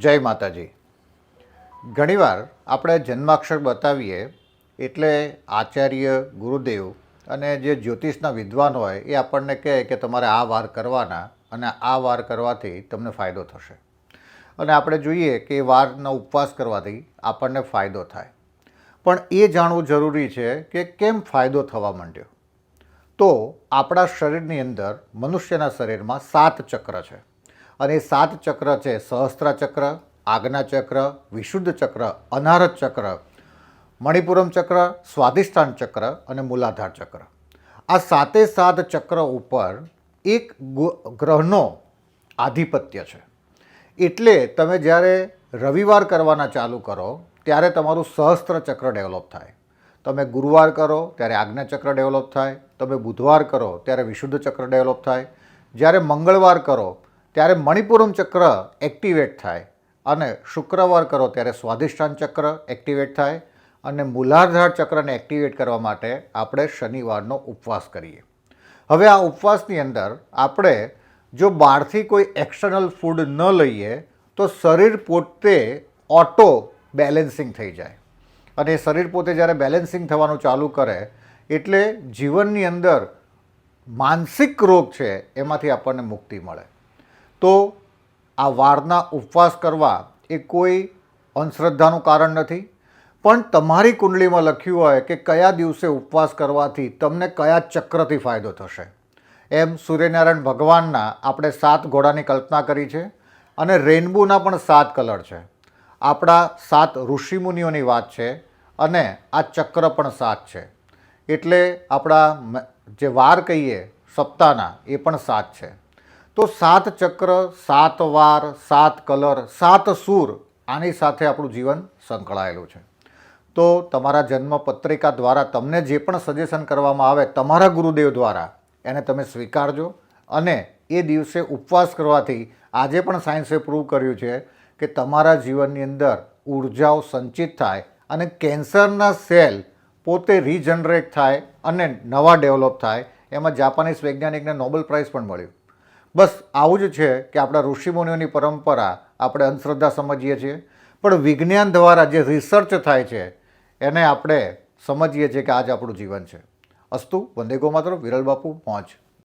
જય માતાજી. ઘણીવાર આપણે જન્માક્ષર બતાવીએ એટલે આચાર્ય ગુરુદેવ અને જે જ્યોતિષના વિદ્વાન હોય એ આપણને કહે કે તમારે આ વાર કરવાના અને આ વાર કરવાથી તમને ફાયદો થશે. અને આપણે જોઈએ કે એ વારનો ઉપવાસ કરવાથી આપણને ફાયદો થાય. પણ એ જાણવું જરૂરી છે કે કેમ ફાયદો થવા માંડ્યો? તો આપણા શરીરની અંદર મનુષ્યના શરીરમાં સાત ચક્ર છે. અને સાત ચક્ર છે, સહસ્ત્ર ચક્ર, આજ્ઞા ચક્ર, વિશુદ્ધ ચક્ર, અનારત ચક્ર, મણિપુરમ ચક્ર, સ્વાધિષ્ઠાન ચક્ર અને મૂલાધાર ચક્ર. આ સાતે સાત ચક્ર ઉપર એક ગ્રહનો આધિપત્ય છે. એટલે તમે જ્યારે રવિવાર કરવાના ચાલુ કરો, ત્યારે તમારું સહસ્ત્ર ચક્ર ડેવલપ થાય. તમે ગુરુવાર કરો, ત્યારે આજ્ઞા ચક્ર ડેવલપ થાય. તમે બુધવાર કરો, ત્યારે વિશુદ્ધ ચક્ર ડેવલપ થાય. જ્યારે મંગળવાર કરો ત્યારે મણિપુરમ ચક્ર એક્ટિવેટ થાય અને શુક્રવાર કરો ત્યારે સ્વાધિષ્ઠાન ચક્ર એક્ટિવેટ થાય અને મૂલાધાર ચક્રને એક્ટિવેટ કરવા માટે આપણે શનિવારનો ઉપવાસ કરીએ. હવે આ ઉપવાસની અંદર આપણે જો બહારથી કોઈ એક્સટર્નલ ફૂડ ન લઈએ તો શરીર પોતે ઓટો બેલેન્સિંગ થઈ જાય. અને શરીર પોતે જ્યારે બેલેન્સિંગ થવાનું ચાલુ કરે એટલે જીવનની અંદર માનસિક રોગ છે એમાંથી આપણને મુક્તિ મળે. તો આ વારના ઉપવાસ કરવા એ કોઈ અંધશ્રદ્ધાનું કારણ નથી. પણ તમારી કુંડલીમાં લખ્યું હોય કે કયા દિવસે ઉપવાસ કરવાથી તમને કયા ચક્રથી ફાયદો થશે? એમ સૂર્યનારાયણ ભગવાનના આપણે સાત ઘોડાની કલ્પના કરી છે અને રેનબોના પણ સાત કલર છે. આપણા સાત ઋષિમુનિઓની વાત છે અને આ ચક્ર પણ સાત છે. એટલે આપણા જે વાર કહીએ, સપ્તાહના, એ પણ સાત છે. તો સાત ચક્ર, સાત વાર, સાત કલર, સાત સૂર આની સાથે આપણું જીવન સંકળાયેલું છે. તો તમારા જન્મ પત્રિકા દ્વારા તમને જે પણ સજેશન કરવામાં આવે તમારા ગુરુદેવ દ્વારા એને તમે સ્વીકારજો અને એ દિવસે ઉપવાસ કરવાથી આજે પણ સાયન્સે પ્રૂવ કર્યું છે કે તમારા જીવનની અંદર ઉર્જાઓ સંચિત થાય અને કેન્સરના સેલ પોતે રીજનરેટ થાય અને નવા ડેવલપ થાય. એમાં જાપાનીઝ વૈજ્ઞાનિકને નોબેલ પ્રાઇઝ પણ મળ્યું. બસ આવું જ છે કે આપણા ઋષિમુનિઓની પરંપરા આપણે અંધશ્રદ્ધા સમજીએ છીએ, પણ વિજ્ઞાન દ્વારા જે રિસર્ચ થાય છે, એને આપણે સમજીએ છીએ કે આજ આપણું જીવન છે. અસ્તુ, વંદે ગો માત્ર વિરલ બાપુ પહોંચ